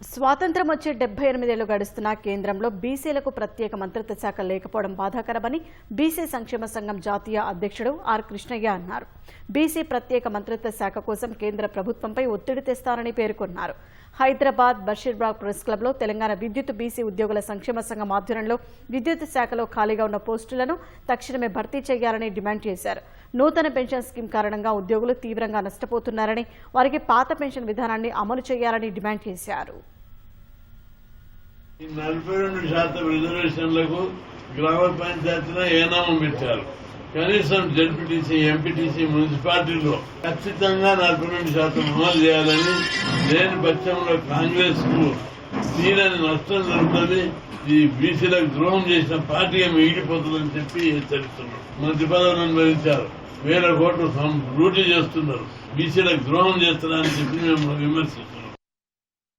స్వాతంత్రం వచ్చే డెబ్బై ఎనిమిదేళ్ళు గడుస్తున్న కేంద్రంలో బీసీలకు ప్రత్యేక మంత్రిత్వ శాఖ లేకపోవడం బాధాకరమని బీసీ సంక్షేమ సంఘం జాతీయ అధ్యక్షుడు ఆర్ కృష్ణయ్య అన్నారు. బీసీ ప్రత్యేక మంత్రిత్వ శాఖ కోసం కేంద్ర ప్రభుత్వంపై ఒత్తిడి తెస్తారని పేర్కొన్నారు. హైదరాబాద్ బషీర్బాగ్ ప్రెస్ క్లబ్లో తెలంగాణ విద్యుత్ బీసీ ఉద్యోగుల సంక్షేమ సంఘం ఆధ్వర్యంలో విద్యుత్ శాఖలో ఖాళీగా ఉన్న పోస్టులను తక్షణమే భర్తీ చేయాలని డిమాండ్ చేశారు. నూతన పెన్షన్ స్కీమ్ కారణంగా ఉద్యోగులు తీవ్రంగా నష్టపోతున్నారని వారికి పాత పెన్షన్ విధానాన్ని అమలు చేయాలని డిమాండ్ చేశారు. నలభై రెండు శాతం రిజర్వేషన్లకు గ్రామ పంచాయతీలో ఏనామం పెట్టారు. కనీసం జడ్పీటీసీ ఎంపీటీసీ మున్సిపాలిటీలో ఖచ్చితంగా నలభై రెండు శాతం అమలు చేయాలని లేని పక్షంలో కాంగ్రెస్కు తీరని నష్టం జరుగుతుంది. ఈ బీసీలకు ద్రోహం చేసిన పార్టీగా మిగిలిపోతుందని చెప్పి హెచ్చరిస్తున్నారు మంత్రి పదవులను భరించారు. వేల కోట్లు లూటీ చేస్తున్నారు. బీసీలకు ద్రోహం చేస్తున్నారని చెప్పి మేము విమర్శిస్తున్నాం.